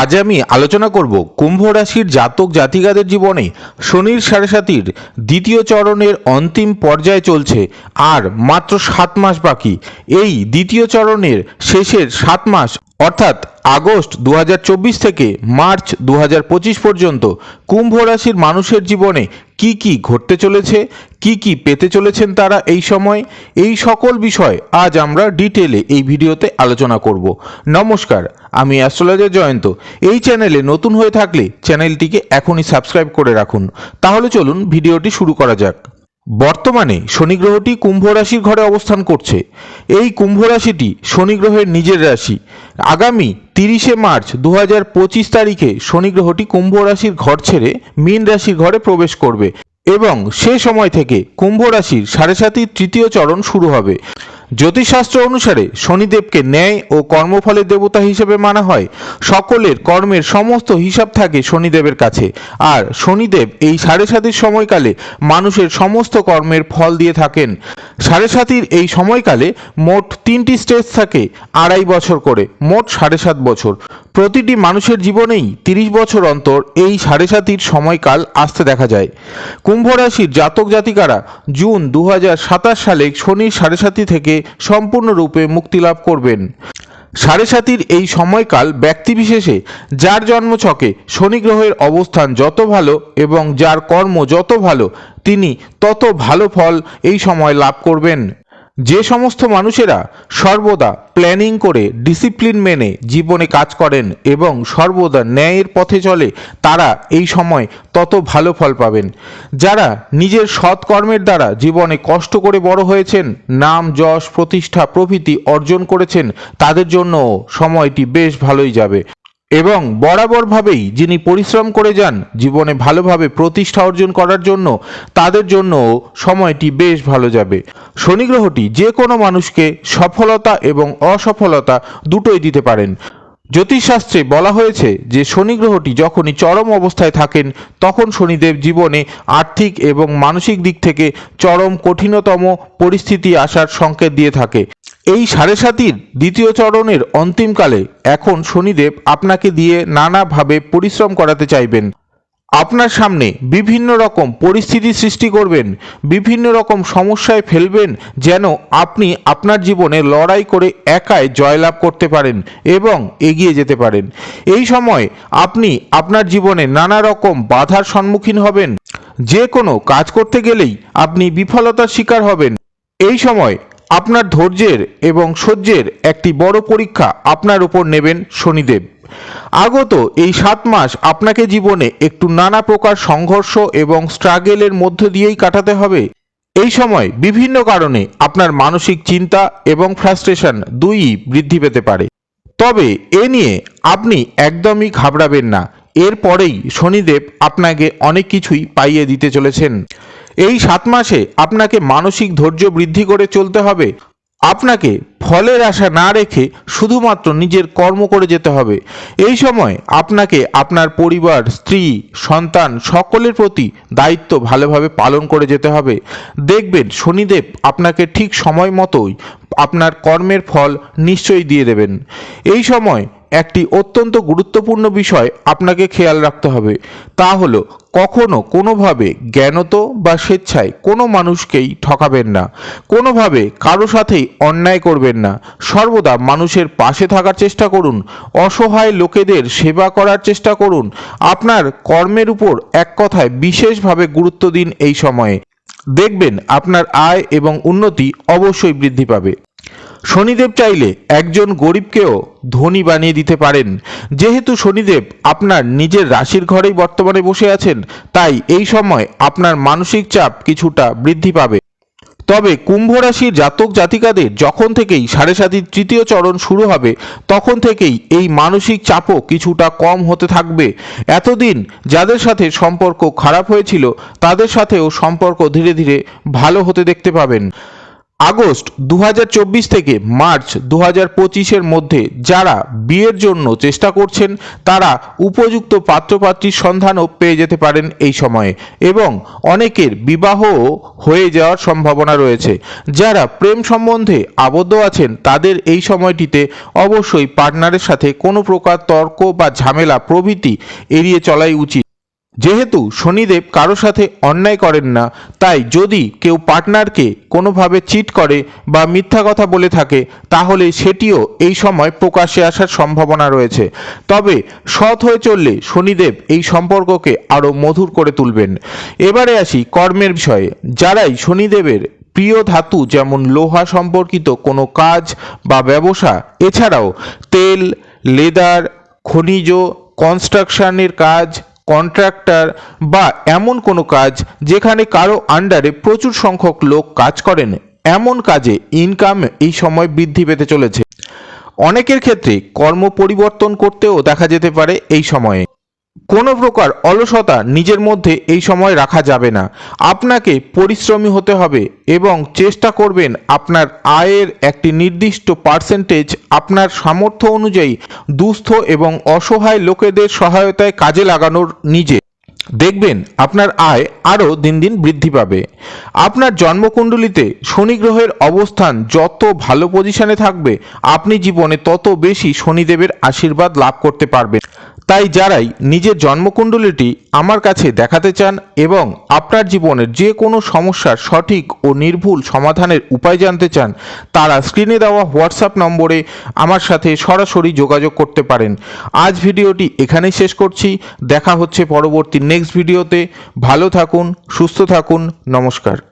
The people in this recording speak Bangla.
আজ আমি আলোচনা করব কুম্ভ রাশির জাতক জাতিকাদের জীবনে শনির সাড়ে সাতির দ্বিতীয় চরণের অন্তিম পর্যায়ে চলছে, আর মাত্র সাত মাস বাকি। এই দ্বিতীয় চরণের শেষের সাত মাস অর্থাৎ আগস্ট দু হাজার চব্বিশ থেকে মার্চ দু হাজার পঁচিশ পর্যন্ত কুম্ভ রাশির মানুষের জীবনে কি কি ঘটতে চলেছে, কি কি পেতে চলেছেন তারা এই সময়, এই সকল বিষয় আজ আমরা ডিটেলে এই ভিডিওতে আলোচনা করব। নমস্কার, আমি অ্যাস্ট্রোলজার জয়ন্ত। এই চ্যানেলে নতুন হয়ে থাকলে চ্যানেলটিকে এখনই সাবস্ক্রাইব করে রাখুন। তাহলে চলুন ভিডিওটি শুরু করা যাক। বর্তমানে শনি গ্রহটি কুম্ভ রাশির ঘরে অবস্থান করছে। এই কুম্ভ রাশিটি শনি গ্রহের নিজের রাশি। আগামী তিরিশে মার্চ দু পঁচিশ তারিখে শনি গ্রহটি কুম্ভ রাশির ঘর ছেড়ে মীন রাশির ঘরে প্রবেশ করবে এবং সে সময় থেকে কুম্ভ রাশির সাড়ে সাতির তৃতীয় চরণ শুরু হবে। জ্যোতিষশাস্ত্র অনুসারে শনিদেবকে ন্যায় ও কর্মফলের দেবতা হিসেবে মানা হয়। সকলের কর্মের সমস্ত হিসাব থাকে শনিদেবের কাছে। আর শনিদেব এই সাড়ে সাতির সময়কালে মানুষের সমস্ত কর্মের ফল দিয়ে থাকেন। সাড়ে সাতির এই সময়কালে মোট তিনটি স্টেজ থাকে আড়াই বছর করে, মোট সাড়ে সাত বছর। প্রতিটি মানুষের জীবনেই তিরিশ বছর অন্তর এই সাড়ে সাতির সময়কাল আসতে দেখা যায়। কুম্ভ রাশির জাতক জাতিকারা জুন দু হাজার সাতাশ সালে শনির সাড়ে সাতি থেকে সম্পূর্ণরূপে মুক্তি লাভ করবেন। সাড়ে সাতির এই সময়কাল ব্যক্তিবিশেষে যার জন্মছকে শনি গ্রহের অবস্থান যত ভালো এবং যার কর্ম যত ভালো, তিনি তত ভালো ফল এই সময় লাভ করবেন। যে সমস্ত মানুষেরা সর্বদা প্ল্যানিং করে ডিসিপ্লিন মেনে জীবনে কাজ করেন এবং সর্বদা ন্যায়ের পথে চলে, তারা এই সময় তত ভালো ফল পাবেন। যারা নিজের সৎকর্মের দ্বারা জীবনে কষ্ট করে বড় হয়েছেন, নাম, যশ, প্রতিষ্ঠা, প্রভৃতি অর্জন করেছেন, তাদের জন্য সময়টি বেশ ভালোই যাবে। এবং বরাবরভাবেই যিনি পরিশ্রম করে যান, জীবনে ভালোভাবে প্রতিষ্ঠা অর্জন করার জন্য, তাদের জন্য সময়টি বেশ ভালো যাবে। শনি গ্রহটি যে কোনো মানুষকে সফলতা এবং অসফলতা দুটোই দিতে পারেন। জ্যোতিষশাস্ত্রে বলা হয়েছে যে শনি গ্রহটি যখনই চরম অবস্থায় থাকেন, তখন শনিদেব জীবনে আর্থিক এবং মানসিক দিক থেকে চরম কঠিনতম পরিস্থিতি আসার সংকেত দিয়ে থাকে। এই সাড়ে সাতির দ্বিতীয় চরণের অন্তিমকালে এখন শনিদেব আপনাকে দিয়ে নানাভাবে পরিশ্রম করাতে চাইবেন। আপনার সামনে বিভিন্ন রকম পরিস্থিতি সৃষ্টি করবেন, বিভিন্ন রকম সমস্যায় ফেলবেন, যেন আপনি আপনার জীবনে লড়াই করে একাই জয়লাভ করতে পারেন এবং এগিয়ে যেতে পারেন। এই সময় আপনি আপনার জীবনে নানা রকম বাধার সম্মুখীন হবেন, যে কোনো কাজ করতে গেলেই আপনি বিফলতার শিকার হবেন। এই সময় আপনার ধৈর্যের এবং সহ্যের একটি বড় পরীক্ষা আপনার উপর নেবেন শনিদেব। আগত এই সাত মাস আপনাকে জীবনে একটু নানা প্রকার সংঘর্ষ এবং স্ট্রাগেলের মধ্য দিয়েই কাটাতে হবে। এই সময় বিভিন্ন কারণে আপনার মানসিক চিন্তা এবং ফ্রাস্ট্রেশন দুইই বৃদ্ধি পেতে পারে। তবে এ নিয়ে আপনি একদমই ঘাবড়াবেন না। এরপরেই শনিদেব আপনাকে অনেক কিছুই পাইয়ে দিতে চলেছেন। এই সাত মাসে আপনাকে মানসিক ধৈর্য বৃদ্ধি করে চলতে হবে। আপনাকে ফলের আশা না রেখে শুধুমাত্র নিজের কর্ম করে যেতে হবে। এই সময় আপনাকে আপনার পরিবার, স্ত্রী, সন্তান সকলের প্রতি দায়িত্ব ভালোভাবে পালন করে যেতে হবে। দেখবেন শনিদেব আপনাকে ঠিক সময় মতোই আপনার কর্মের ফল নিশ্চয়ই দিয়ে দেবেন। এই সময় একটি অত্যন্ত গুরুত্বপূর্ণ বিষয় আপনাকে খেয়াল রাখতে হবে। তা হলো, কখনো কোনোভাবে জ্ঞানত বা স্বেচ্ছায় কোনো মানুষকেই ঠকাবেন না। কোনোভাবে কারও সাথেই অন্যায় করবেন না। সর্বদা মানুষের পাশে থাকার চেষ্টা করুন, অসহায় লোকেদের সেবা করার চেষ্টা করুন। আপনার কর্মের উপর এক কথায় বিশেষভাবে গুরুত্ব দিন এই সময়ে। দেখবেন আপনার আয় এবং উন্নতি অবশ্যই বৃদ্ধি পাবে। শনিদেব চাইলে একজন গরিবকেও ধনী বানিয়ে দিতে পারেন। যেহেতু শনিদেব আপনার নিজের রাশির ঘরেই বর্তমানে বসে আছেন, তাই এই সময় আপনার মানসিক চাপ কিছুটা বৃদ্ধি পাবে। তবে কুম্ভ রাশির জাতক জাতিকাদের যখন থেকেই সাড়ে সাতির তৃতীয় চরণ শুরু হবে, তখন থেকেই এই মানসিক চাপও কিছুটা কম হতে থাকবে। এতদিন যাদের সাথে সম্পর্ক খারাপ হয়েছিল, তাদের সাথেও সম্পর্ক ধীরে ধীরে ভালো হতে দেখতে পাবেন। আগস্ট দু হাজার চব্বিশ থেকে মার্চ দু পঁচিশের মধ্যে যারা বিয়ের জন্য চেষ্টা করছেন, তারা উপযুক্ত পাত্রপাত্রীর সন্ধানও পেয়ে যেতে পারেন এই সময়ে এবং অনেকের বিবাহও হয়ে যাওয়ার সম্ভাবনা রয়েছে। যারা প্রেম সম্বন্ধে আবদ্ধ আছেন, তাদের এই সময়টিতে অবশ্যই পার্টনারের সাথে কোনো প্রকার তর্ক বা ঝামেলা প্রভৃতি এড়িয়ে চলাই উচিত। যেহেতু শনিদেব কারও সাথে অন্যায় করেন না, তাই যদি কেউ পার্টনারকে কোনোভাবে চিট করে বা মিথ্যা কথা বলে থাকে, তাহলে সেটিও এই সময় প্রকাশ্যে আসার সম্ভাবনা রয়েছে। তবে সৎ হয়ে চললে শনিদেব এই সম্পর্ককে আরও মধুর করে তুলবেন। এবারে আসি কর্মের বিষয়ে। যারাই শনিদেবের প্রিয় ধাতু, যেমন লোহা সম্পর্কিত কোনো কাজ বা ব্যবসা, এছাড়াও তেল, লেদার, খনিজ, কনস্ট্রাকশনের কাজ কন্ট্রাক্টর বা এমন কোনো কাজ যেখানে কারও আন্ডারে প্রচুর সংখ্যক লোক কাজ করেন, এমন কাজে ইনকাম এই সময় বৃদ্ধি পেতে চলেছে। অনেকের ক্ষেত্রে কর্ম পরিবর্তন করতেও দেখা যেতে পারে এই সময়ে। কোনো প্রকার অলসতা নিজের মধ্যে এই সময় রাখা যাবে না। আপনাকে পরিশ্রমী হতে হবে এবং চেষ্টা করবেন আপনার আয়ের একটি নির্দিষ্ট পার্সেন্টেজ আপনার সামর্থ্য অনুযায়ী দুস্থ এবং অসহায় লোকেদের সহায়তায় কাজে লাগানোর নিজে। দেখবেন আপনার আয় আরও দিন দিন বৃদ্ধি পাবে। আপনার জন্মকুণ্ডলিতে শনি গ্রহের অবস্থান যত ভালো পজিশনে থাকবে, আপনি জীবনে তত বেশি শনিদেবের আশীর্বাদ লাভ করতে পারবেন। তাই যারাই নিজের জন্মকুণ্ডলীটি আমার কাছে দেখাতে চান এবং আপনার জীবনের যে কোনো সমস্যার সঠিক ও নির্ভুল সমাধানের উপায় জানতে চান, তারা স্ক্রিনে দেওয়া হোয়াটসঅ্যাপ নম্বরে আমার সাথে সরাসরি যোগাযোগ করতে পারেন। আজ ভিডিওটি এখানেই শেষ করছি। দেখা হচ্ছে পরবর্তী নেক্সট ভিডিওতে। ভালো থাকুন, সুস্থ থাকুন। নমস্কার।